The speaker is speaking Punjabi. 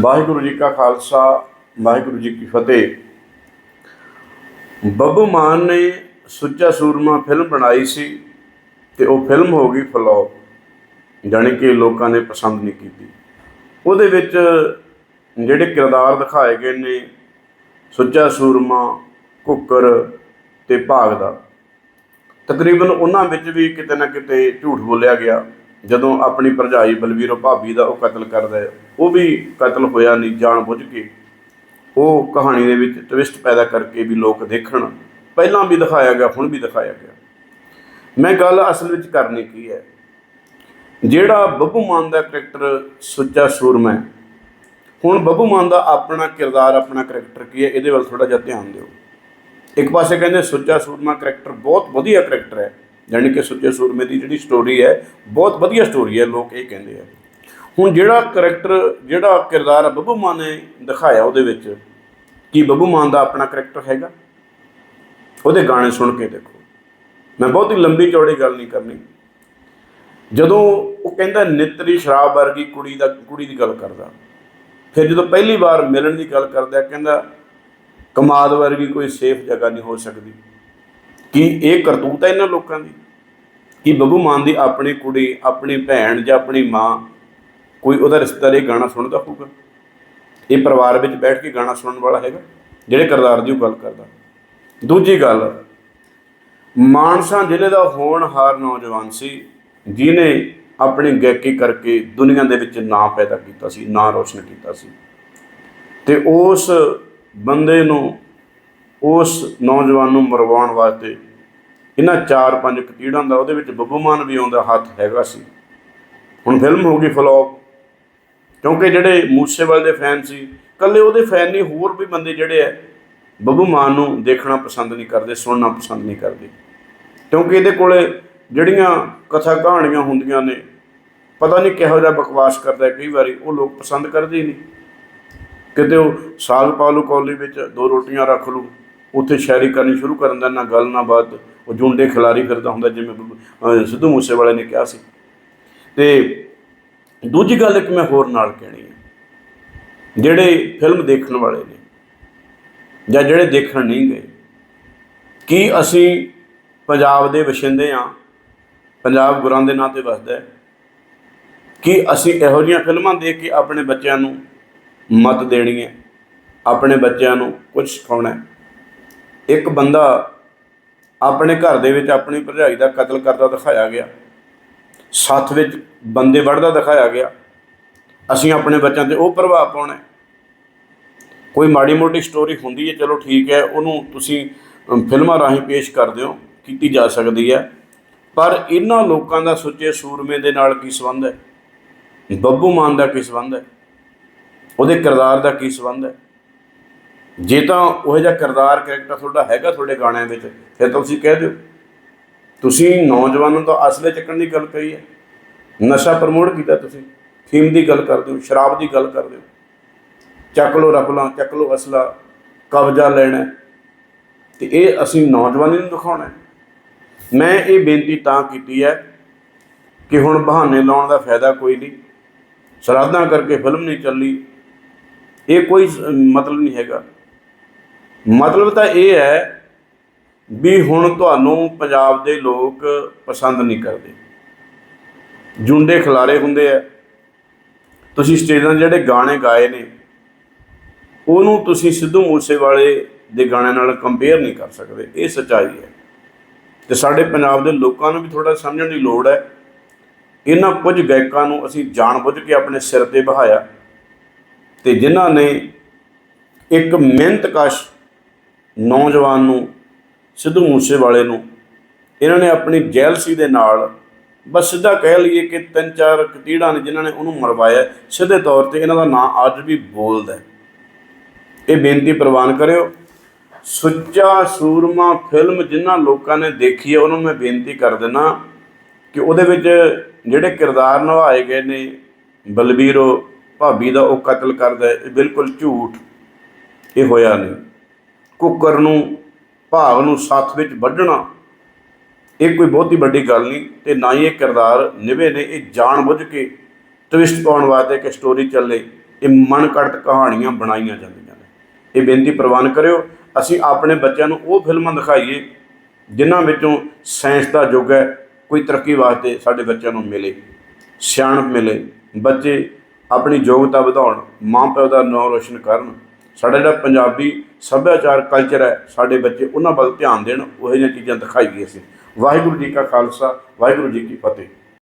ਵਾਹਿਗੁਰੂ ਜੀ ਕਾ ਖਾਲਸਾ, ਵਾਹਿਗੁਰੂ ਜੀ ਕੀ ਫਤਿਹ। ਬੱਬੂ ਮਾਨ ਨੇ ਸੁੱਚਾ ਸੂਰਮਾ ਫਿਲਮ ਬਣਾਈ ਸੀ ਤੇ ਉਹ ਫਿਲਮ ਹੋ ਗਈ ਫਲੋਪ ਜਾਣੀ ਕਿ ਲੋਕਾਂ ਨੇ ਪਸੰਦ ਨਹੀਂ ਕੀਤੀ। ਉਹਦੇ ਵਿੱਚ ਜਿਹੜੇ ਕਿਰਦਾਰ ਦਿਖਾਏ ਗਏ ਨੇ, ਸੁੱਚਾ ਸੂਰਮਾ ਕੁੱਕਰ ਤੇ ਭਾਗ ਦਾ ਤਕਰੀਬਨ ਉਹਨਾਂ ਵਿੱਚ ਵੀ ਕਿਤੇ ਨਾ ਕਿਤੇ ਝੂਠ ਬੋਲਿਆ ਗਿਆ। ਜਦੋਂ ਆਪਣੀ ਭਰਜਾਈ ਬਲਵੀਰੋ ਭਾਬੀ ਦਾ ਉਹ ਕਤਲ ਕਰਦਾ ਹੈ, ਉਹ ਵੀ ਕਤਲ ਹੋਇਆ ਨਹੀਂ, ਜਾਣ ਬੁੱਝ ਕੇ। ਉਹ ਕਹਾਣੀ ਦੇ ਵਿੱਚ ਟਵਿਸਟ ਪੈਦਾ ਕਰਕੇ ਵੀ ਲੋਕ ਦੇਖਣ, ਪਹਿਲਾਂ ਵੀ ਦਿਖਾਇਆ ਗਿਆ, ਹੁਣ ਵੀ ਦਿਖਾਇਆ ਗਿਆ। ਮੈਂ ਗੱਲ ਅਸਲ ਵਿੱਚ ਕਰਨੀ ਕੀ ਹੈ? ਜਿਹੜਾ ਬੱਬੂ ਮਾਨ ਦਾ ਕਰੈਕਟਰ ਸੁੱਚਾ ਸੂਰਮਾ ਹੈ, ਹੁਣ ਬੱਬੂ ਮਾਨ ਦਾ ਆਪਣਾ ਕਿਰਦਾਰ, ਆਪਣਾ ਕਰੈਕਟਰ ਕੀ ਹੈ, ਇਹਦੇ ਵੱਲ ਥੋੜਾ ਜਿਹਾ ਧਿਆਨ ਦਿਓ। ਇੱਕ ਪਾਸੇ ਕਹਿੰਦੇ ਸੁੱਚਾ ਸੂਰਮਾ ਕਰੈਕਟਰ ਬਹੁਤ ਵਧੀਆ ਕਰੈਕਟਰ ਹੈ ਯਾਨੀ ਕਿ ਸੁੱਚੇ ਸੂਰਮੇ ਦੀ ਜਿਹੜੀ ਸਟੋਰੀ ਹੈ, ਬਹੁਤ ਵਧੀਆ ਸਟੋਰੀ ਹੈ, ਲੋਕ ਇਹ ਕਹਿੰਦੇ ਆ। ਹੁਣ ਜਿਹੜਾ ਕਰੈਕਟਰ ਜਿਹੜਾ ਕਿਰਦਾਰ ਬੱਬੂ ਮਾਨ ਨੇ ਦਿਖਾਇਆ ਉਹਦੇ ਵਿੱਚ, ਕੀ ਬੱਬੂ ਮਾਨ ਦਾ ਆਪਣਾ ਕਰੈਕਟਰ ਹੈਗਾ? ਉਹਦੇ ਗਾਣੇ ਸੁਣ ਕੇ ਦੇਖੋ। ਮੈਂ ਬਹੁਤੀ ਲੰਬੀ ਚੌੜੀ ਗੱਲ ਨਹੀਂ ਕਰਨੀ। ਜਦੋਂ ਉਹ ਕਹਿੰਦਾ ਨਿਤਰੀ ਸ਼ਰਾਬ ਵਰਗੀ ਕੁੜੀ ਦਾ, ਕੁੜੀ ਦੀ ਗੱਲ ਕਰਦਾ। ਫਿਰ ਜਦੋਂ ਪਹਿਲੀ ਵਾਰ ਮਿਲਣ ਦੀ ਗੱਲ ਕਰਦਾ, ਕਹਿੰਦਾ ਕਮਾਦ ਵਰਗੀ ਕੋਈ ਸੇਫ ਜਗ੍ਹਾ ਨਹੀਂ ਹੋ ਸਕਦੀ। ਕੀ ਇਹ ਕਰਤੂਤ ਹੈ ਇਹਨਾਂ ਲੋਕਾਂ ਦੀ? ਕਿ ਬੱਬੂ ਮਾਨ ਦੀ ਆਪਣੀ ਕੁੜੀ, ਆਪਣੀ ਭੈਣ ਜਾਂ ਆਪਣੀ ਮਾਂ ਕੋਈ ਉਹਦਾ ਰਿਸ਼ਤੇਦਾਰ ਇਹ ਗਾਣਾ ਸੁਣਦਾ ਹੋਊਗਾ? ਇਹ ਪਰਿਵਾਰ ਵਿੱਚ ਬੈਠ ਕੇ ਗਾਣਾ ਸੁਣਨ ਵਾਲਾ ਹੈਗਾ, ਜਿਹੜੇ ਕਿਰਦਾਰ ਦੀ ਉਹ ਗੱਲ ਕਰਦਾ। ਦੂਜੀ ਗੱਲ, ਮਾਨਸਾ ਜ਼ਿਲ੍ਹੇ ਦਾ ਹੋਣਹਾਰ ਨੌਜਵਾਨ ਸੀ ਜਿਨੇ ਆਪਣੀ ਗਾਇਕੀ ਕਰਕੇ ਦੁਨੀਆ ਦੇ ਵਿੱਚ ਨਾਂ ਪੈਦਾ ਕੀਤਾ ਸੀ, ਨਾਂ ਰੋਸ਼ਨ ਕੀਤਾ ਸੀ। ਤੇ ਉਸ ਬੰਦੇ ਨੂੰ ਉਸ ਨੌਜਵਾਨ ਨੂੰ ਮਰਵਾਉਣ ਵਾਸਤੇ ਇਹਨਾਂ ਚਾਰ ਪੰਜ ਕਤੀੜਾਂ ਦਾ ਉਹਦੇ ਵਿੱਚ ਬੱਬੂ ਮਾਨ ਵੀ ਆਉਂਦਾ ਹੱਥ ਹੈਗਾ ਸੀ। ਹੁਣ ਫਿਲਮ ਹੋ ਗਈ ਫਲॉप ਕਿਉਂਕਿ ਜਿਹੜੇ ਮੂਸੇਵਾਲ ਦੇ ਫੈਨ ਸੀ ਕੱਲੇ ਉਹਦੇ ਫੈਨ ਨਹੀਂ, ਹੋਰ ਵੀ ਬੰਦੇ ਜਿਹੜੇ ਐ ਬੱਬੂ ਮਾਨ ਨੂੰ ਦੇਖਣਾ ਪਸੰਦ ਨਹੀਂ ਕਰਦੇ, ਸੁਣਨਾ ਪਸੰਦ ਨਹੀਂ ਕਰਦੇ। ਕਿਉਂਕਿ ਇਹਦੇ ਕੋਲੇ ਜਿਹੜੀਆਂ ਕਥਾ ਕਹਾਣੀਆਂ ਹੁੰਦੀਆਂ ਨੇ, ਪਤਾ ਨਹੀਂ ਕਿਹੋ ਜਿਹਾ ਬਕਵਾਸ ਕਰਦਾ ਕਈ ਵਾਰੀ ਉਹ ਲੋਕ ਪਸੰਦ ਕਰਦੇ ਹੀ ਨਹੀਂ। ਕਿਤੇ ਉਹ ਸਾਗ ਪਾ ਲੂ ਕੌਲੀ ਵਿੱਚ, ਦੋ ਰੋਟੀਆਂ ਰੱਖ ਲੂ ਉੱਥੇ ਸ਼ਾਇਰੀ ਕਰਨੀ ਸ਼ੁਰੂ ਕਰਨ ਦਾ, ਨਾ ਗੱਲ, ਨਾ ਬਾਤ। ਉਹ ਜੁੰਡੇ ਖਿਲਾਰੀ ਫਿਰਦਾ ਹੁੰਦਾ, ਜਿਵੇਂ ਸਿੱਧੂ ਮੂਸੇਵਾਲੇ ਨੇ ਕਿਹਾ ਸੀ। ਤੇ ਦੂਜੀ ਗੱਲ ਇੱਕ ਮੈਂ ਹੋਰ ਨਾਲ ਕਹਿਣੀ ਹੈ। ਜਿਹੜੇ ਫਿਲਮ ਦੇਖਣ ਵਾਲੇ ਨੇ, ਜਾਂ ਜਿਹੜੇ ਦੇਖਣ ਨਹੀਂ ਗਏ, ਕੀ ਅਸੀਂ ਪੰਜਾਬ ਦੇ ਵਸਿੰਦੇ ਆ ਪੰਜਾਬ ਗੁਰਾਂ ਦੇ ਨਾਂ ਤੇ ਵਸਦਾ ਹੈ। ਕਿ ਅਸੀਂ ਇਹੋ ਜਿਹੀਆਂ ਫਿਲਮਾਂ ਦੇਖ ਕੇ ਆਪਣੇ ਬੱਚਿਆਂ ਨੂੰ ਮਤ ਦੇਣੀ ਹੈ? ਆਪਣੇ ਬੱਚਿਆਂ ਨੂੰ ਕੁਝ ਸਿਖਾਉਣਾ ਹੈ? ਇੱਕ ਬੰਦਾ ਆਪਣੇ ਘਰ ਦੇ ਵਿੱਚ ਆਪਣੀ ਭਰਜਾਈ ਦਾ ਕਤਲ ਕਰਦਾ ਦਿਖਾਇਆ ਗਿਆ। ਸੱਥ ਵਿੱਚ ਬੰਦੇ ਵੜਦਾ ਦਿਖਾਇਆ ਗਿਆ। ਅਸੀਂ ਆਪਣੇ ਬੱਚਿਆਂ ਤੇ ਉਹ ਪ੍ਰਭਾਵ ਪਾਉਣਾ ਕੋਈ ਮਾੜੀ ਮੋਟੀ ਸਟੋਰੀ ਹੁੰਦੀ ਹੈ, ਚਲੋ ਠੀਕ ਹੈ, ਉਹਨੂੰ ਤੁਸੀਂ ਫਿਲਮਾਂ ਰਾਹੀਂ ਪੇਸ਼ ਕਰਦੇ ਹੋ, ਕੀਤੀ ਜਾ ਸਕਦੀ ਹੈ। ਪਰ ਇਹਨਾਂ ਲੋਕਾਂ ਦਾ ਸੁੱਚੇ ਸੂਰਮੇ ਦੇ ਨਾਲ ਕੀ ਸੰਬੰਧ ਹੈ? ਬੱਬੂ ਮਾਨ ਦਾ ਕੀ ਸੰਬੰਧ ਹੈ? ਉਹਦੇ ਕਿਰਦਾਰ ਦਾ ਕੀ ਸੰਬੰਧ ਹੈ? ਜੇ ਤਾਂ ਉਹ ਜਿਹਾ ਕਿਰਦਾਰ ਕੈਰੈਕਟਰ ਤੁਹਾਡਾ ਹੈਗਾ ਤੁਹਾਡੇ ਗਾਣਿਆਂ ਵਿੱਚ, ਫਿਰ ਤਾਂ ਤੁਸੀਂ ਕਹਿ ਦਿਓ। ਤੁਸੀਂ ਨੌਜਵਾਨਾਂ ਤੋਂ ਅਸਲੇ ਚੱਕਣ ਦੀ ਗੱਲ ਕਹੀ ਹੈ। ਨਸ਼ਾ ਪ੍ਰਮੋਟ ਕੀਤਾ ਤੁਸੀਂ। ਫੀਮ ਦੀ ਗੱਲ ਕਰਦੇ ਹੋ ਸ਼ਰਾਬ ਦੀ ਗੱਲ ਕਰਦੇ ਹੋ ਚੱਕ ਲੋ ਰਫਲਾਂ, ਚੱਕ ਲੋ ਅਸਲਾ, ਕਬਜ਼ਾ ਲੈਣਾ। ਹੈ। ਤੇ ਇਹ ਅਸੀਂ ਨੌਜਵਾਨੀ ਨੂੰ ਦਿਖਾਉਣਾ ਮੈਂ ਇਹ ਬੇਨਤੀ ਤਾਂ ਕੀਤੀ ਹੈ ਕਿ ਹੁਣ ਬਹਾਨੇ ਲਾਉਣ ਦਾ ਫਾਇਦਾ ਕੋਈ ਨਹੀਂ। ਸ਼ਰਾਧਾਂ ਕਰਕੇ ਫਿਲਮ ਨਹੀਂ ਚੱਲੀ। ਇਹ ਕੋਈ ਮਤਲਬ ਨਹੀਂ ਹੈਗਾ। ਮਤਲਬ ਤਾਂ ਇਹ ਹੈ ਵੀ ਹੁਣ ਤੁਹਾਨੂੰ ਪੰਜਾਬ ਦੇ ਲੋਕ ਪਸੰਦ ਨਹੀਂ ਕਰਦੇ। ਜੁੰਡੇ ਖਿਲਾਰੇ ਹੁੰਦੇ ਆ। ਤੁਸੀਂ ਸਟੇਜਾਂ 'ਤੇ ਜਿਹੜੇ ਗਾਣੇ ਗਾਏ ਨੇ, ਉਹਨੂੰ ਤੁਸੀਂ ਸਿੱਧੂ ਮੂਸੇਵਾਲੇ ਦੇ ਗਾਣਿਆਂ ਨਾਲ ਕੰਪੇਅਰ ਨਹੀਂ ਕਰ ਸਕਦੇ। ਇਹ ਸੱਚਾਈ ਹੈ। ਤੇ ਸਾਡੇ ਪੰਜਾਬ ਦੇ ਲੋਕਾਂ ਨੂੰ ਵੀ ਥੋੜਾ ਸਮਝਣ ਦੀ ਲੋੜ ਹੈ। ਇਹਨਾਂ ਕੁਝ ਗਾਇਕਾਂ ਨੂੰ ਅਸੀਂ ਜਾਣਬੁੱਝ ਕੇ ਆਪਣੇ ਸਿਰ ਤੇ ਬਹਾਇਆ ਤੇ ਜਿਨ੍ਹਾਂ ਨੇ ਇੱਕ ਮਿਹਨਤਕਸ਼ ਨੌਜਵਾਨ ਨੂੰ, ਸਿੱਧੂ ਮੂਸੇਵਾਲੇ ਨੂੰ, ਇਹਨਾਂ ਨੇ ਆਪਣੀ ਜੈਲਸੀ ਦੇ ਨਾਲ ਬਸ ਸਿੱਧਾ ਕਹਿ ਲਈਏ ਕਿ ਤਿੰਨ ਚਾਰ ਕਤੀੜਾਂ ਨੇ ਜਿਨ੍ਹਾਂ ਨੇ ਉਹਨੂੰ ਮਰਵਾਇਆ, ਸਿੱਧੇ ਤੌਰ ਤੇ ਇਹਨਾਂ ਦਾ ਨਾਂ ਅੱਜ ਵੀ ਬੋਲਦਾ ਇਹ ਬੇਨਤੀ ਪ੍ਰਵਾਨ ਕਰਿਓ, ਸੁੱਚਾ ਸੂਰਮਾ ਫਿਲਮ ਜਿਨ੍ਹਾਂ ਲੋਕਾਂ ਨੇ ਦੇਖੀ ਹੈ, ਉਹਨਾਂ ਨੂੰ ਮੈਂ ਬੇਨਤੀ ਕਰ ਦਿੰਦਾ ਕਿ ਉਹਦੇ ਵਿੱਚ ਜਿਹੜੇ ਕਿਰਦਾਰ ਨਿਭਾਏ ਗਏ ਨੇ, ਬਲਬੀਰੋ ਭਾਬੀ ਦਾ ਉਹ ਕਤਲ ਕਰਦਾ ਇਹ ਬਿਲਕੁਲ ਝੂਠ ਇਹ ਹੋਇਆ ਨਹੀਂ। ਕੁੱਕਰ ਨੂੰ, ਭਾਵ ਨੂੰ ਸੱਥ ਵਿੱਚ ਵੱਢਣਾ, ਇਹ ਕੋਈ ਬਹੁਤੀ ਵੱਡੀ ਗੱਲ ਨਹੀਂ ਤੇ ਨਾ ਹੀ ਇਹ ਕਿਰਦਾਰ ਨਿਭੇ ਨੇ, ਇਹ ਜਾਣ ਬੁੱਝ ਕੇ ਟਵਿਸਟ ਪਾਉਣ ਵਾਸਤੇ ਕਿ ਸਟੋਰੀ ਚੱਲੇ, ਇਹ ਮਨ ਘੜਤ ਕਹਾਣੀਆਂ ਬਣਾਈਆਂ ਜਾਂਦੀਆਂ ਨੇ। ਇਹ ਬੇਨਤੀ ਪ੍ਰਵਾਨ ਕਰਿਓ, ਅਸੀਂ ਆਪਣੇ ਬੱਚਿਆਂ ਨੂੰ ਉਹ ਫਿਲਮਾਂ ਦਿਖਾਈਏ, ਜਿਨ੍ਹਾਂ ਵਿੱਚੋਂ ਸਾਇੰਸ ਦਾ ਯੁੱਗ ਹੈ, ਕੋਈ ਤਰੱਕੀ ਵਾਸਤੇ ਸਾਡੇ ਬੱਚਿਆਂ ਨੂੰ ਮਿਲੇ, ਸਿਆਣਪ ਮਿਲੇ, ਬੱਚੇ ਆਪਣੀ ਯੋਗਤਾ ਵਧਾਉਣ, ਮਾਂ ਪਿਓ ਦਾ ਨਾਮ ਰੋਸ਼ਨ ਕਰਨ ਸਾਡਾ ਜਿਹੜਾ ਪੰਜਾਬੀ ਸੱਭਿਆਚਾਰ ਕਲਚਰ ਹੈ, ਸਾਡੇ ਬੱਚੇ ਉਹਨਾਂ ਵੱਲ ਧਿਆਨ ਦੇਣ, ਉਹੋ ਜਿਹੀਆਂ ਚੀਜ਼ਾਂ ਦਿਖਾਈਏ ਅਸੀਂ। ਵਾਹਿਗੁਰੂ ਜੀ ਕਾ ਖਾਲਸਾ, ਵਾਹਿਗੁਰੂ ਜੀ ਕੀ ਫਤਿਹ।